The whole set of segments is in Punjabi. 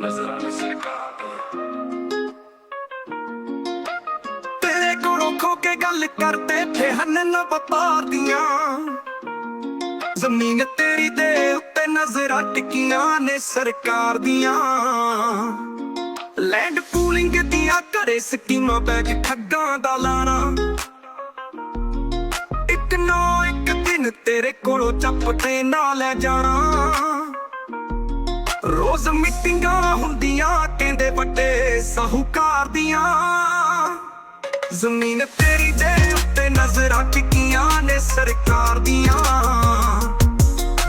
ਨਜ਼ਰਾਂ ਸਰਕਾਰ ਤੇਰੇ ਕੋਲੋਂ ਖੋ ਕੇ ਗੱਲ ਕਰਦੇ ਥੇ ਹਨ ਨਾ ਵਪਾਰਦੀਆਂ ਜ਼ਮੀਨ ਤੇਰੀ ਦੇ ਉੱਤੇ ਨਜ਼ਰਾਂ ਟਿਕੀਆਂ ਨੇ ਸਰਕਾਰ ਦੀਆਂ ਲੈਂਡ ਪੂਲਿੰਗ ਦੀਆਂ ਘਰੇ ਸਕੀਮਾਂ ਬੈਗ ਠੱਗਾਂ ਦਾ ਲਾਣਾ ਇੱਕ ਨੋ ਇੱਕ ਦਿਨ ਤੇਰੇ ਕੋਲੋਂ ਚੱਪ ਤੇ ਨਾ ਲੈ ਜਾਣਾ ਰੋਜ਼ ਮੀਟਿੰਗਾਂ ਹੁੰਦੀਆਂ ਕਹਿੰਦੇ ਵੱਡੇ ਸਾਹੂਕਾਰ ਦੀਆਂ। ਜ਼ਮੀਨ ਤੇਰੀ ਦੇ ਉੱਤੇ ਨਜ਼ਰਾਂ ਟਿਕੀਆਂ ਨੇ ਸਰਕਾਰ ਦੀਆਂ।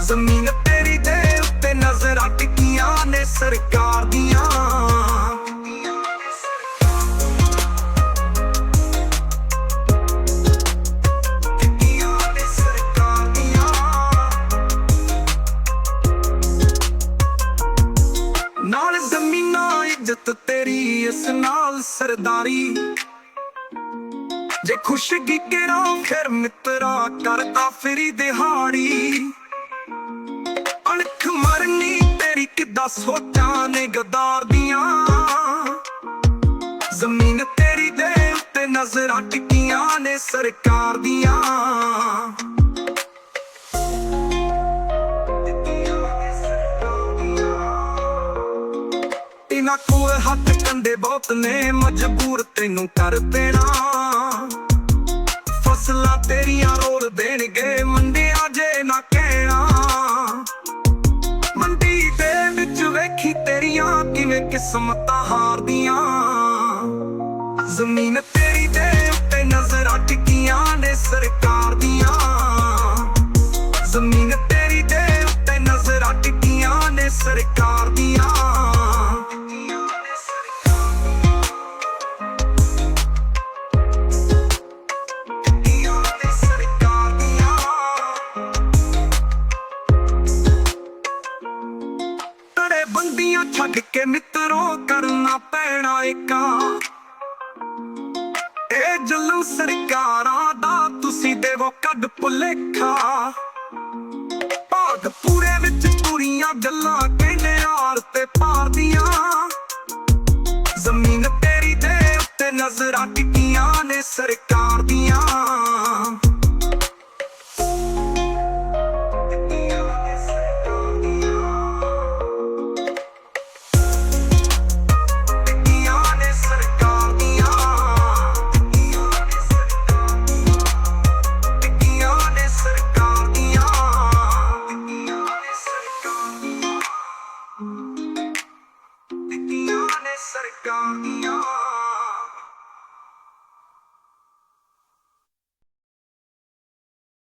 ਜ਼ਮੀਨ ਤੇਰੀ ਦੇ ਉੱਤੇ ਨਜ਼ਰਾਂ ਟਿਕੀਆਂ ਨੇ ਸਰਕਾਰ ਇੱਜ਼ਤ ਤੇਰੀ ਇਸ ਨਾਲ ਸਰਦਾਰੀ। ਜੇ ਖੁਸ਼ਗੀ ਕਿਰਾਂ ਫਿਰ ਮਿੱਤਰਾ ਕਰਦਾ ਫਿਰੀ ਦਿਹਾੜੀ। ਅਣਖ ਮਰਨੀ ਤੇਰੀ ਕਿੱਦਾਂ ਸੋਚਾਂ ਨੇ ਗਦਾਰ ਦੀਆਂ। ਜ਼ਮੀਨ ਤੇਰੀ ਦੇ ਉੱਤੇ ਨਜ਼ਰਾਂ ਟਿਕੀਆਂ ਨੇ ਸਰਕਾਰ ਦੀਆਂ। ਇਹਨਾਂ ਕੋਲ ਹੱਥ ਕੰਡੇ ਬਹੁਤ ਨੇ, ਮਜਬੂਰ ਤੈਨੂੰ ਕਰ ਦੇਣਾ। ਫਸਲਾਂ ਤੇਰੀਆਂ ਰੋਲ ਦੇਣਗੇ, ਮੰਡੀਆਂ ਜੇ ਨਾ ਕਹਿਣਾ। ਮੰਡੀ ਦੇ ਵਿੱਚ ਵੇਖੀ ਤੇਰੀਆਂ ਕਿਵੇਂ ਕਿਸਮਤਾਂ ਹਾਰਦੀਆਂ। ਜ਼ਮੀਨ ਤੇਰੀ ਦੇ ਉੱਤੇ ਨਜ਼ਰਾਂ ਟਿਕੀਆਂ ਨੇ ਸਰਕਾਰ। ਬੰਦੀਆਂ ਛੱਡ ਕੇ ਮਿੱਤਰੋ ਕਰਨਾ ਪੈਣਾ ਏਕਾ ਇਹ ਜਲਮ ਸਰਕਾਰਾਂ ਦਾ ਤੁਸੀਂ ਦੇਵੋ ਕੱਢ ਭੁਲੇਖਾ। ਭਾਗ ਪੂਰੇ ਵਿੱਚ ਪੂਰੀਆਂ ਗੱਲਾਂ ਕਹਿੰਦੇ ਆਰ ਤੇ ਪਾਰ ਦੀਆਂ। ਜ਼ਮੀਨ ਤੇਰੀ ਦੇ ਉੱਤੇ ਨਜ਼ਰਾਂ ਟਿਕੀਆਂ ਨੇ ਸਰਕਾਰ ਦੀਆਂ।